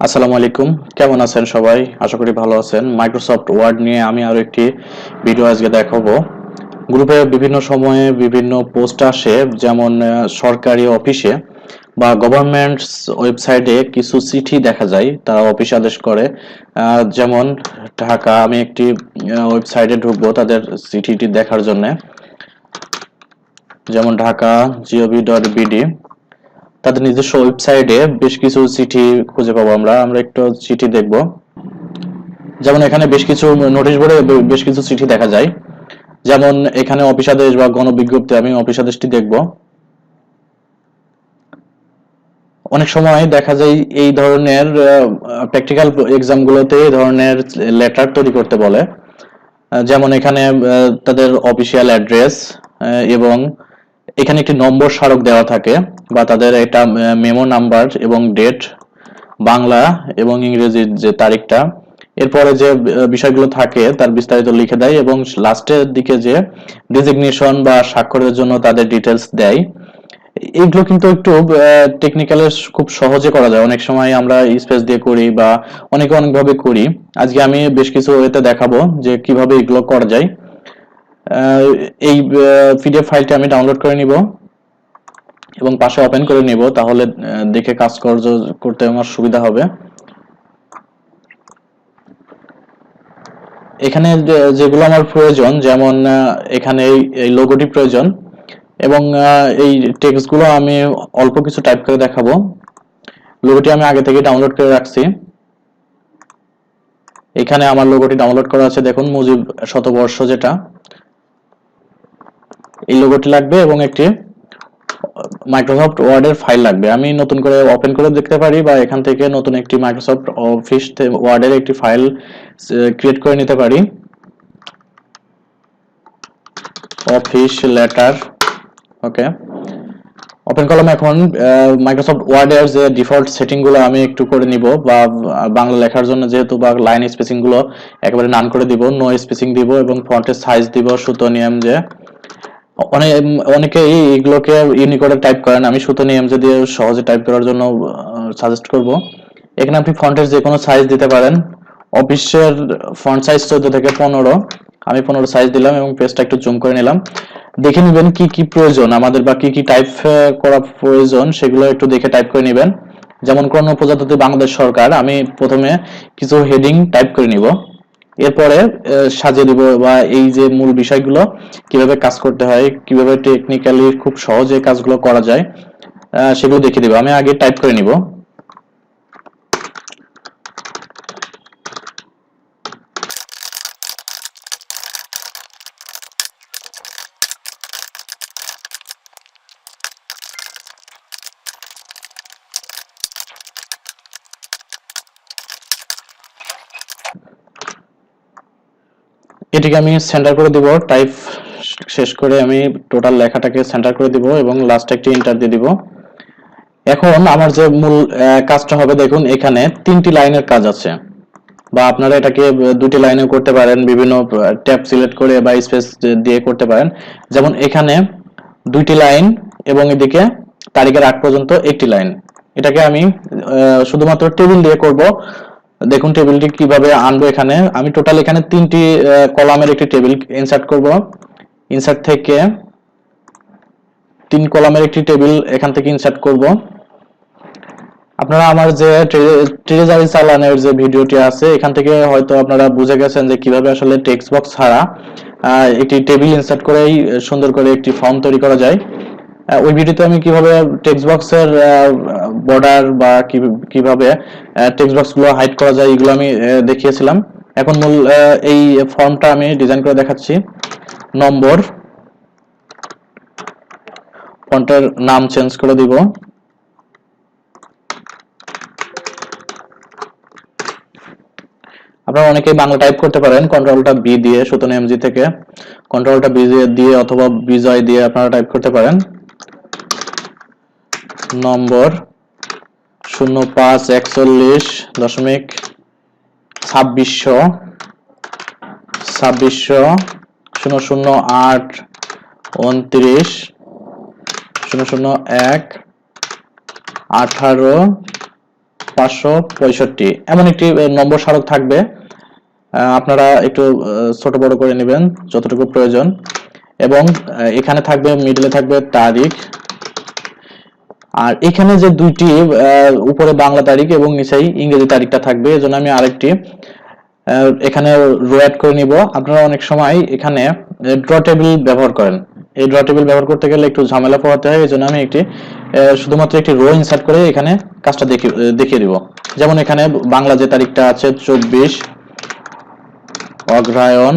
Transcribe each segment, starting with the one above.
আসসালামু আলাইকুম। কেমন আছেন সবাই? আশা করি ভালো আছেন। মাইক্রোসফট ওয়ার্ড নিয়ে আমি আরও একটি ভিডিও আজকে দেখাবো। গ্রুপে বিভিন্ন সময়ে বিভিন্ন পোস্ট আসে, যেমন সরকারি অফিসে বা গভর্নমেন্টস ওয়েবসাইটে কিছু চিঠি দেখা যায়, তারা অফিস আদেশ করে। যেমন, ঢাকা, আমি একটি ওয়েবসাইটে ঢুকবো তাদের চিঠিটি দেখার জন্য। যেমন, ঢাকা জিওভি ডট বিডি তাদের নিজস্ব ওয়েবসাইটে বেশ কিছু চিঠি খুঁজে পাবো আমরা। আমরা একটু চিঠি দেখব। যেমন এখানে বেশ কিছু নোটিশ বোর্ডে বেশ কিছু চিঠি দেখা যায়। যেমন এখানে অফিস আদেশ বা গণবিজ্ঞপ্তি আমি অফিস আদেশটি দেখব। অনেক সময় দেখা যায় এই ধরনের প্র্যাকটিক্যাল এক্সামগুলোতে এই ধরনের লেটার তৈরি করতে বলে। যেমন এখানে তাদের অফিসিয়াল অ্যাড্রেস এবং এখানে একটি নম্বর স্মারক দেওয়া থাকে। বা তাদের একটা মেমো নাম্বার এবং ডেট বাংলা এবং ইংরেজির যে তারিখটা, এরপরে যে বিষয়গুলো থাকে তার বিস্তারিত লিখে দেয় এবং লাস্টের দিকে যে ডিজিগনেশন বা স্বাক্ষরের জন্য তাদের ডিটেলস দেয়। এইগুলো কিন্তু একটু টেকনিক্যালে খুব সহজে করা যায়। অনেক সময় আমরা স্পেস দিয়ে করি বা অনেকে অনেকভাবে করি। আজকে আমি বেশ কিছু ওয়েতে দেখাবো যে কীভাবে এগুলো করা যায়। এই পিডিএফ ফাইলটি আমি ডাউনলোড করে নিব। এবং পাশে ওপেন করে নিব, তাহলে দেখে কাজ কর- করতে আমার সুবিধা হবে। এখানে যেগুলো আমার প্রয়োজন, যেমন এখানে এই- লোগোটি প্রয়োজন এবং এই টেক্সটগুলো আমি অল্প কিছু টাইপ করে দেখাবো। লোগোটি আমি আগে থেকে ডাউনলোড করে রাখছি। এখানে আমার লোগোটি ডাউনলোড করা আছে, দেখুন, মুজিব শতবর্ষ যেটা। এই লোগোটি লাগবে এবং একটি মাইক্রোসফট ওয়ার্ডের ফাইল লাগবে। আমি নতুন করে ওপেন করে দেখতে পারি বা এখান থেকে নতুন একটি মাইক্রোসফট অফিস ওয়ার্ডের একটি ফাইল ক্রিয়েট করে নিতে পারি। অফিস লেটার ওকে ওপেন করলাম এখন মাইক্রোসফট ওয়ার্ডের যে ডিফল্ট সেটিংগুলো আমি একটু করে নিব বা বাংলা লেখার জন্য যেহেতু বা লাইন স্পেসিংগুলো একেবারে নান করে দিব নো স্পেসিং দিব এবং ফন্টের সাইজ দিব, সুতো, নিয়ম যে। অনেক অনেকে এগুলোকে ইউনিকোডে টাইপ করেন। আমি সুতো নিয়ম যে দিয়ে সহজে টাইপ করার জন্য সাজেস্ট করব। এখানে আপনি ফন্টের যে কোনো সাইজ দিতে পারেন। অফিসের ফন্ট সাইজ চোদ্দ থেকে পনেরো। আমি পনেরো সাইজ দিলাম এবং পেজটা একটু জুম করে নিলাম। দেখে নেবেন কি কি প্রয়োজন। আমাদের বা কি কি টাইপ করা প্রয়োজন, সেগুলো একটু দেখে টাইপ করে নেবেন। যেমন কোন প্রজাতন্ত্রী বাংলাদেশ সরকার, আমি প্রথমে কিছু হেডিং টাইপ করে নিব। এরপরে সাজিয়ে দিব বা এই যে মূল বিষয়গুলো, কীভাবে কাজ করতে হয়, কীভাবে টেকনিক্যালি খুব সহজে কাজগুলো করা যায় সেগুলো দেখে দিব। আমি আগে টাইপ করে নিব। এটিকে আমি সেন্টার করে দিব টাইপ শেষ করে আমি টোটাল লেখাটাকে সেন্টার করে দিব এবং লাস্ট একটি ইন্টার দিয়ে দিব। এখন আমার যে মূল কাজটা হবে দেখুন, এখানে তিনটি লাইনের কাজ আছে। বা আপনারা এটাকে দুটি লাইনেও করতে পারেন, বিভিন্ন ট্যাব সিলেক্ট করে বা স্পেস দিয়ে করতে পারেন। যেমন এখানে দুইটি লাইন এবং এদিকে তারিখের আগ পর্যন্ত একটি লাইন। এটাকে আমি শুধুমাত্র টেবিল দিয়ে করব। দেখুন টেবিলটি কীভাবে আনব এখানে। আমি টোটাল এখানে তিনটি কলামের একটি টেবিল ইনসার্ট করব। ইনসার্ট থেকে তিন কলামের একটি টেবিল এখান থেকে ইনসার্ট করব। আপনারা আমার যে ট্রেজারি চালানের যে ভিডিওটি আছে, এখান থেকে হয়তো আপনারা বুঝে গেছেন যে কীভাবে আসলে টেক্সট বক্স ছাড়া একটি টেবিল ইনসার্ট করেই সুন্দর করে একটি ফর্ম তৈরি করা যায়। ওই ভিডিওতে আমি কীভাবে টেক্সট বক্সের বর্ডার বা কীভাবে টেক্সট বক্সগুলো হাইড করা যায় এগুলো আমি দেখিয়েছিলাম। এখন মূল এই ফর্মটা আমি ডিজাইন করে দেখাচ্ছি। নম্বর। ফন্টের নাম চেঞ্জ করে দিব। আপনারা অনেকেই বাংলা টাইপ করতে পারেন কন্ট্রোলটা বি দিয়ে সুতন এমজি থেকে। কন্ট্রোলটা বি দিয়ে অথবা বিজয় দিয়ে আপনারা টাইপ করতে পারেন। নম্বর, শূন্য পাঁচ একচল্লিশ দশমিক ছাব্বিশশো ছাব্বিশশো, শূন্য শূন্য আট, উনত্রিশ, শূন্য শূন্য এক, আঠারো, পাঁচশো পঁয়ষট্টি। এমন একটি নম্বর স্মারক থাকবে। আপনারা একটু ছোট বড় করে নেবেন, যতটুকু প্রয়োজন। এবং এখানে থাকবে মিডলে থাকবে তারিখ। আর এখানে যে দুইটি উপরে বাংলা তারিখ এবং নিচেই ইংরেজি তারিখটা থাকবে, এজন্য আমি আরেকটি এখানে রো অ্যাড করে নিব। আপনারা অনেক সময় এখানে ড্র টেবিল ব্যবহার করেন। এই ড্র টেবিল ব্যবহার করতে গেলে একটু ঝামেলা পোহাতে হয়, এজন্য আমি একটি শুধুমাত্র একটি রো ইনসার্ট করে এখানে কাজটা দেখিয়ে দিব। যেমন এখানে বাংলা যে তারিখটা আছে, চব্বিশ অগ্রায়ণ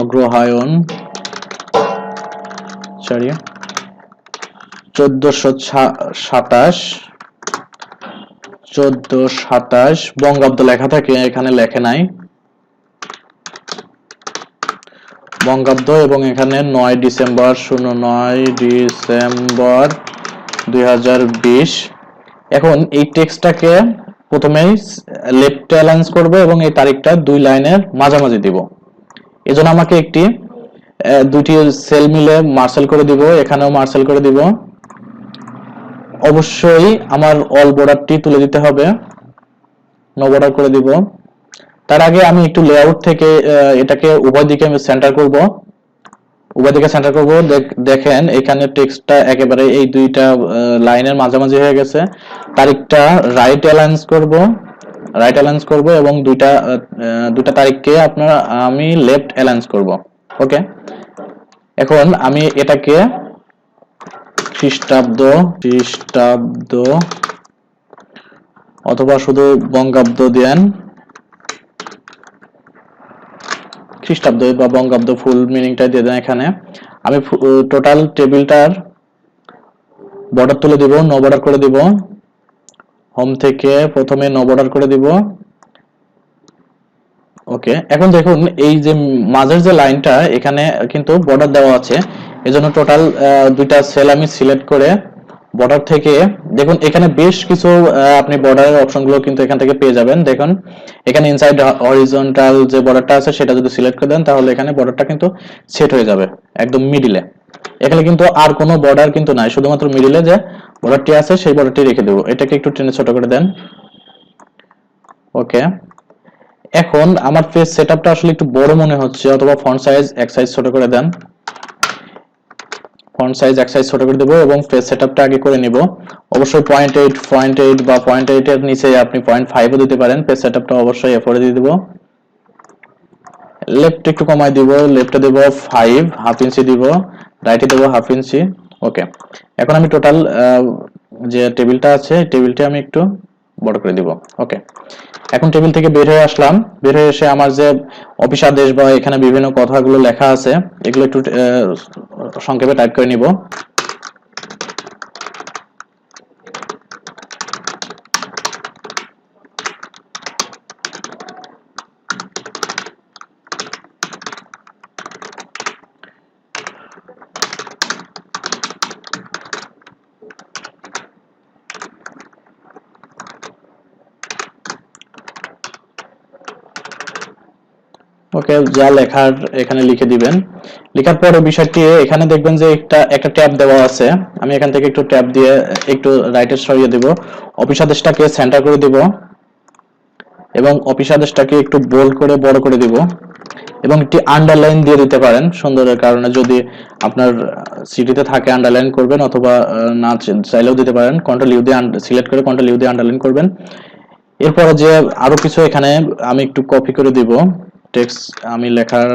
অগ্রহায়ণ সরি চোদ্দশো সাতাশ চোদ্দ সাতাশ, বঙ্গাব্দ লেখা থাকে, এখানে লেখে নাই। বঙ্গাব্দ এবং এখানে নয় ডিসেম্বর, শূন্য নয় ডিসেম্বর দুই হাজার বিশ। এখন এই টেক্সটটাকে প্রথমেই লেফট অ্যালাইন্স করব এবং এই তারিখটা দুই লাইনের মাঝামাঝি দিব। এজন্য আমাকে একটি দুটি সেল মিলে মার্সেল করে দিব, এখানেও মার্সেল করে দিব। অবশ্যই আমার অল বর্ডারটি তুলে দিতে হবে। নো বর্ডার করে দিব। তার আগে আমি একটু লেআউট থেকে এটাকে উভয় দিকে আমি সেন্টার করব। উভয় দিকে সেন্টার করব। দেখ- দেখেন, এখানে টেক্সটটা একেবারে এই দুইটা লাইনের মাঝামাঝি হয়ে গেছে। তারিখটা রাইট অ্যালাইন্স করব। রাইট অ্যালাইন্স করব এবং দুইটা দুইটা তারিখকে আপনারা, আমি লেফট অ্যালাইন্স করব। ওকে এখন আমি এটাকে খ্রিস্টাব্দ খ্রিস্টাব্দ, অথবা শুধু বঙ্গাব্দ দেন। খ্রিস্টাব্দ বা বঙ্গাব্দ ফুল মিনিংটা দিয়ে দেন এখানে। আমি টোটাল টেবিলটার বর্ডার তুলে দিব নো বর্ডার করে দিব। হোম থেকে প্রথমে নো বর্ডার করে দিব। ওকে এখন দেখুন, এই যে মাঝের যে লাইনটা এখানে কিন্তু বর্ডার দেওয়া আছে। এজন্য টোটাল দুইটা সেল আমি সিলেক্ট করে বর্ডার থেকে, দেখুন, এখানে বেশ কিছু আপনি বর্ডারের অপশনগুলো কিন্তু এখান থেকে পেয়ে যাবেন। দেখুন, এখানে ইনসাইড হরিজন্টাল যে বর্ডারটা আছে, সেটা যদি সিলেক্ট করে দেন, তাহলে এখানে বর্ডারটা কিন্তু সেট হয়ে যাবে, একদম মিডিলে এখানে কিন্তু আর কোনো বর্ডার কিন্তু নাই, শুধুমাত্র মিডিলে যে বর্ডারটি আছে, সেই বর্ডারটি রেখে দেবো। এটাকে একটু টেনে ছোট করে দেন। ওকে। এখন আমার পেজ সেটআপটা আসলে একটু বড় মনে হচ্ছে, অথবা ফন্ট সাইজ এক সাইজ ছোট করে দেন। ফন্ট সাইজ এক সাইজ ছোট করে দেবো এবং পেজ সেটআপটা আগে করে নিব। অবশ্যই পয়েন্ট এইট পয়েন্ট এইট বা পয়েন্ট এইট এর নিচে আপনি পয়েন্ট ফাইভও দিতে পারেন। পেজ সেটআপটা অবশ্যই এফোরে দিয়ে দিব। লেফট একটু কমাই দিব লেফটে দেব ফাইভ হাফ ইঞ্চি দিব রাইটে দেব হাফ ইঞ্চি ওকে এখন আমি টোটাল যে টেবিলটা আছে টেবিলটা আমি একটু বড় করে দিব। ওকে এখন টেবিল থেকে বের হয়ে আসলাম। বের হয়ে এসে আমার যে অফিস আদেশ বা এখানে বিভিন্ন কথাগুলো লেখা আছে, এগুলো একটু সংক্ষেপে টাইপ করে নিব। ওকে, যা লেখার এখানে লিখে দিবেন। লেখার পরে বিষয়টি, এখানে দেখবেন যে একটা একটা ট্যাব দেওয়া আছে। আমি এখান থেকে একটু ট্যাব দিয়ে একটু রাইটে সরিয়ে দিব। অফিস আদেশটাকে সেন্টার করে দিব এবং অফিস আদেশটাকে একটু বোল্ড করে বড় করে দিব এবং একটি আন্ডারলাইন দিয়ে দিতে পারেন সুন্দরের কারণে। যদি আপনার সিটিতে থাকে আন্ডারলাইন করবেন অথবা না চাইলেও দিতে পারেন। কন্ট্রোল ইউ দিয়ে সিলেক্ট করে কন্ট্রোল ইউ দিয়ে আন্ডারলাইন করবেন। এরপরে যে আরও কিছু এখানে আমি একটু কপি করে দিব। টেক্সট আমি লেখার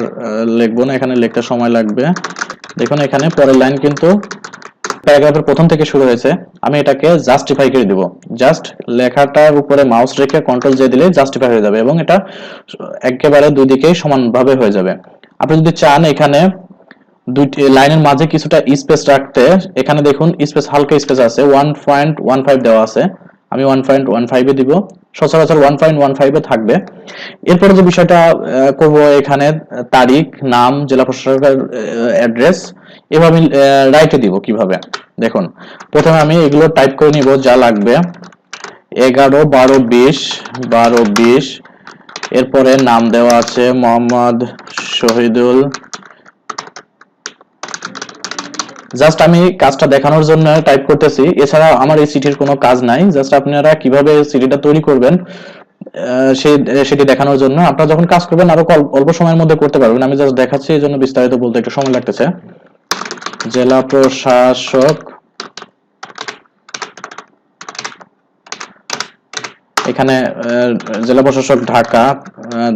লিখব না, এখানে লিখতে সময় লাগবে। দেখুন, এখানে পরের লাইন কিন্তু প্যারাগ্রাফের প্রথম থেকে শুরু হয়েছে। আমি এটাকে জাস্টিফাই করে দিব। জাস্ট লেখাটার উপরে মাউস রেখে কন্ট্রোল জে দিলে জাস্টিফাই হয়ে যাবে এবং এটা একেবারে দুই দিকেই সমানভাবে হয়ে যাবে। আপনি যদি চান এখানে দুইটি লাইনের মাঝে কিছুটা স্পেস রাখতে, এখানে দেখুন স্পেস হালকা স্পেস আছে ওয়ান পয়েন্ট ওয়ান ফাইভ দেওয়া আছে। আমি ওয়ান পয়েন্ট ওয়ান ফাইভে দিব। সচরাচর ওয়ান পয়েন্ট ওয়ান ফাইভে থাকবে। এরপরে যে বিষয়টা করব এখানে তারিখ, নাম, জেলা প্রশাসকের অ্যাড্রেস এভাবে রাইটে দিব কীভাবে। দেখুন, প্রথমে আমি এগুলো টাইপ করে নিব, যা লাগবে। এগারো, বারো, বিশ বারো, বিশ। এরপরে নাম দেওয়া আছে, মোহাম্মদ শহীদুল জাস্ট আমি কাজটা দেখানোর জন্য টাইপ করতেছি। এছাড়া আমার এই সিটির কোনো কাজ নাই। জাস্ট আপনারা কীভাবে সিটিটা তৈরি করবেন সেটি দেখানোর জন্য। আপনারা যখন কাজ করবেন, আরও অল্প সময়ের মধ্যে করতে পারবেন। আমি জাস্ট দেখাচ্ছি, এই জন্য বিস্তারিত বলতে একটু সময় লাগতেছে। জেলা প্রশাসক এখানে জেলা প্রশাসক ঢাকা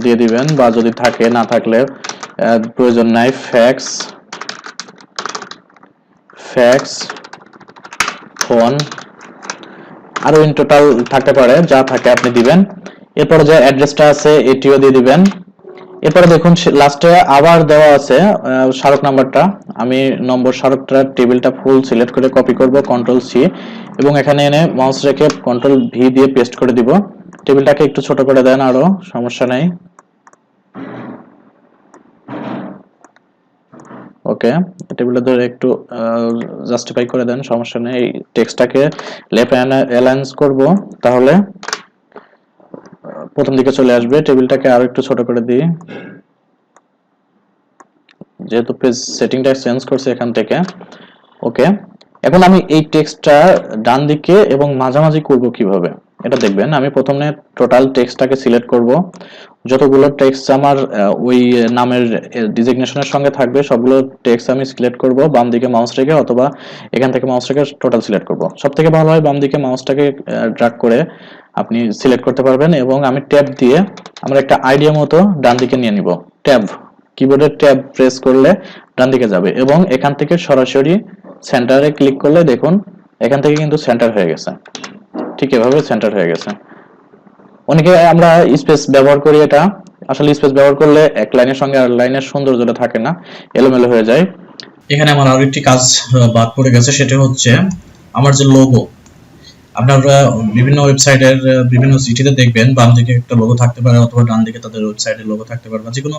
দিয়ে দিবেন, বা যদি থাকে, না থাকলে প্রয়োজন নাই ফ্যাক্স ফ্যাক্স ফোন আরও ইন টোটাল থাকতে পারে, যা থাকে আপনি দিবেন। এরপরে যে অ্যাড্রেসটা আছে, এটিও দিয়ে দিবেন। এরপরে দেখুন লাস্টে আবার দেওয়া আছে স্মারক নাম্বারটা। আমি নম্বর স্মারকটা, টেবিলটা ফুল সিলেক্ট করে কপি করব কন্ট্রোল সি এবং এখানে এনে মাউস রেখে কন্ট্রোল ভি দিয়ে পেস্ট করে দিব। টেবিলটাকে একটু ছোট করে দেন আরও, সমস্যা নেই। ওকে টেবিলটা ধরে একটু জাস্টিফাই করে দেন, সমস্যা নেই। এই টেক্সটটাকে লেফট অ্যালায়েন্স করব, তাহলে প্রথম দিকে চলে আসবে। টেবিলটাকে আরও একটু ছোট করে দিই। যেহেতু পেজ সেটিংটা চেঞ্জ করছে এখান থেকে। ওকে, এখন আমি এই টেক্সটটা ডান দিকে এবং মাঝামাঝি করব কীভাবে? এটা দেখবেন, আমি প্রথমে টোটাল টেক্সটটাকে সিলেক্ট করব। যতগুলো টেক্সট আমার ওই নামের ডিজিগনেশনের সঙ্গে থাকবে, সবগুলো টেক্সট আমি সিলেক্ট করব, বাম দিকে মাউস রেখে অথবা এখান থেকে মাউস রেখে টোটাল সিলেক্ট করব। সব থেকে ভালো হয় বাম দিকে মাউসটাকে ড্রাগ করে আপনি সিলেক্ট করতে পারবেন এবং আমি ট্যাব দিয়ে আমরা একটা আইডিয়া মতো ডান দিকে নিয়ে নিব। ট্যাব কিবোর্ডের ট্যাব প্রেস করলে ডান দিকে যাবে এবং এখান থেকে সরাসরি সেন্টারে ক্লিক করলে দেখুন, এখান থেকে কিন্তু সেন্টার হয়ে গেছে। ঠিক এভাবে সেন্টার হয়ে গেছে। অনেকে আমরা স্পেস ব্যবহার করি এটা। আসলে স্পেস ব্যবহার করলে এক লাইনের সঙ্গে আর লাইনের সৌন্দর্যটা থাকে না, এলোমেলো হয়ে যায়। এখানে আমার আরও একটি কাজ বাদ পড়ে গেছে, সেটা হচ্ছে আমার যে লোগো আপনারা বিভিন্ন ওয়েবসাইটের বিভিন্ন সিটিতে দেখবেন, বাম দিকে একটা লোগো থাকতে পারে অথবা ডান দিকে তাদের ওয়েবসাইটের লোগো থাকতে পারে বা যে কোনো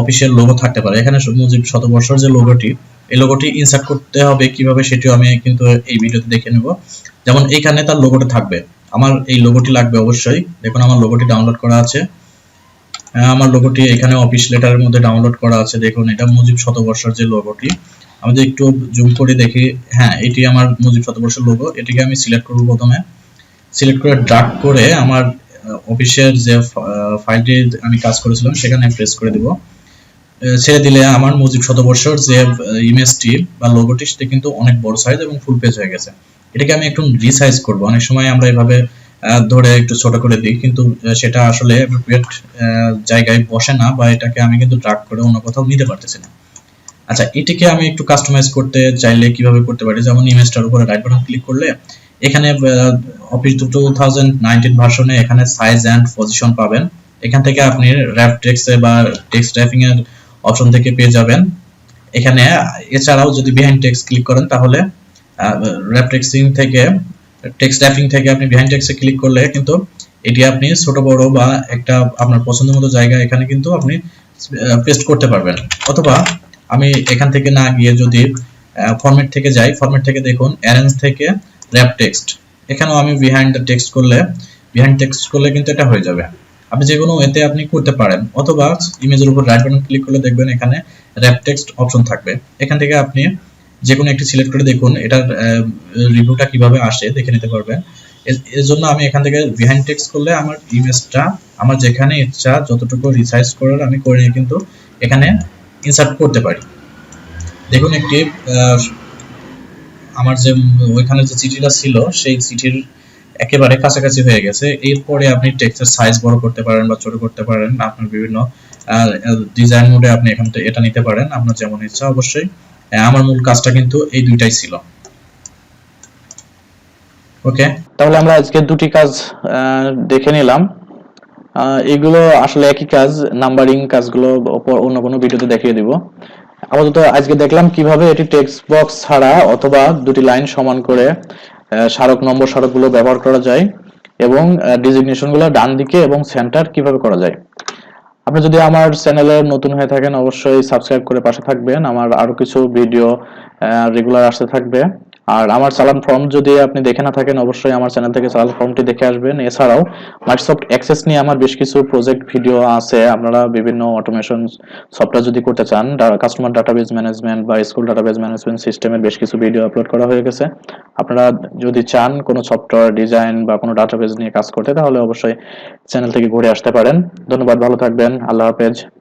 অফিসিয়াল লোগো থাকতে পারে। এখানে মুজিব শতবর্ষর যে লোগোটি এই লোগোটি ইনসার্ট করতে হবে কীভাবে সেটিও আমি কিন্তু এই ভিডিওতে দেখে নেব। যেমন এইখানে তার লোগোটি থাকবে। আমার এই লোগোটি লাগবে অবশ্যই। দেখুন আমার লোগোটি ডাউনলোড করা আছে। হ্যাঁ, আমার লোগোটি এখানে অফিস লেটারের মধ্যে ডাউনলোড করা আছে। দেখুন এটা মুজিব শতবর্ষের যে লোগোটি আমি যদি একটু জুম করে দেখি হ্যাঁ এটি আমার মুজিব শতবর্ষের লোগো এটিকে আমি সিলেক্ট করব প্রথমে। সিলেক্ট করে ড্রাগ করে আমার অফিসের যে ফাইলটি আমি কাজ করেছিলাম সেখানে প্রেস করে দিব। ছেড়ে দিলে আমার মুজিব শতবর্ষর যে ইমেজটি বা লোগোটি সেটা কিন্তু অনেক বড় সাইজ এবং ফুল পেজ হয়ে গেছে। এটাকে আমি একটু রিসাইজ করব। অনেক সময় আমরা এভাবে ধরে একটু ছোট করে দিই, কিন্তু সেটা আসলে অ্যাপ্রোপ্রিয়েট জায়গায় বসে না বা এটাকে আমি কিন্তু ড্রাগ করে অন্য কোথাও নিতে পারতেছি না। আচ্ছা এটিকে আমি একটু কাস্টমাইজ করতে চাইলে কীভাবে করতে পারি? যেমন ইমেজটার উপরে রাইট বাটন ক্লিক করলে এখানে অফিস টু থাউজেন্ড নাইনটিন ভার্সনে এখানে সাইজ অ্যান্ড পজিশন পাবেন। এখান থেকে আপনি র্যাপ টেক্সে বা টেক্সট টাইপিং এর অপশন থেকে পেয়ে যাবেন। এখানে এছাড়াও যদি বিহাইন্ড টেক্সট ক্লিক করেন, তাহলে র্যাপ টেক্সিং থেকে টেক্সট টাইপিং থেকে আপনি বিহাইন্ড টেক্সটে ক্লিক করলে কিন্তু এটি আপনি ছোট, বড় বা একটা আপনার পছন্দের মতো জায়গা এখানে কিন্তু আপনি পেস্ট করতে পারবেন। অথবা আমি এখান থেকে না গিয়ে যদি ফরম্যাট থেকে যাই ফরম্যাট থেকে দেখুন অ্যারেঞ্জ থেকে র্যাপ টেক্সট এখানেও আমি বিহাইন্ড টেক্সট করলে বিহাইন্ড টেক্সট করলে কিন্তু এটা হয়ে যাবে। আপনি যে কোনো এতে আপনি করতে পারেন, অথবা ইমেজের উপর রাইট বাটন ক্লিক করলে দেখবেন এখানে র্যাপ টেক্সট অপশন থাকবে। এখান থেকে আপনি যে কোনো একটি সিলেক্ট করে দেখুন, এটার রিভিউটা কীভাবে আসে দেখে নিতে পারবেন। এর- জন্য আমি এখান থেকে বিহাইন্ড টেক্সট করলে আমার ইমেজটা, আমার যেখানে ইচ্ছা যতটুকু রিসাইজ করার আমি করে নিয়ে কিন্তু এখানে ইনসার্ট করতে পারি। দেখুন একটি আমার যে, ওইখানে যে চিঠিটা ছিল, সেই চিঠির একেবারে কাছাকাছি হয়ে গেছে। এরপরে আপনি টেক্সটের সাইজ বড় করতে পারেন বা ছোট করতে পারেন, আপনার বিভিন্ন ডিজাইন মোডে আপনি এখান থেকে এটা নিতে পারেন, আপনার যেমন ইচ্ছা অবশ্যই। আমার মূল কাজটা কিন্তু এই দুইটাই ছিল। ওকে তাহলে আমরা আজকে দুটি কাজ দেখে নিলাম। এগুলো আসলে একই কাজ নাম্বারিং কাজগুলো অন্য কোনো ভিডিওতে দেখিয়ে দিব। আপাতত আজকে দেখলাম কীভাবে এটি টেক্সট বক্স ছাড়া অথবা দুটি লাইন সমান করে স্মারক নম্বর স্মারকগুলো ব্যবহার করা যায় এবং ডিজিগনেশনগুলো ডান দিকে এবং সেন্টার কীভাবে করা যায়। আপনি যদি আমার চ্যানেলে নতুন হয়ে থাকেন, অবশ্যই সাবস্ক্রাইব করে পাশে থাকবেন। আমার আরও কিছু ভিডিও রেগুলার আসতে থাকবে। আর আমার চালান ফর্ম যদি আপনি দেখে না থাকেন, অবশ্যই আমার চ্যানেল থেকে চালান ফর্মটি দেখে আসবেন। এছাড়াও মাইক্রোসফট অ্যাক্সেস নিয়ে আমার বেশ কিছু প্রজেক্ট ভিডিও আছে। আপনারা বিভিন্ন অটোমেশন সফটওয়্যার যদি করতে চান কাস্টমার ডাটাবেজ ম্যানেজমেন্ট বা স্কুল ডাটাবেজ ম্যানেজমেন্ট সিস্টেমের বেশ কিছু ভিডিও আপলোড করা হয়ে গেছে। আপনারা যদি চান কোনো সফটওয়্যার ডিজাইন বা কোনো ডাটাবেজ নিয়ে কাজ করতে, তাহলে অবশ্যই চ্যানেল থেকে ঘুরে আসতে পারেন। ধন্যবাদ, ভালো থাকবেন। আল্লাহ হাফেজ।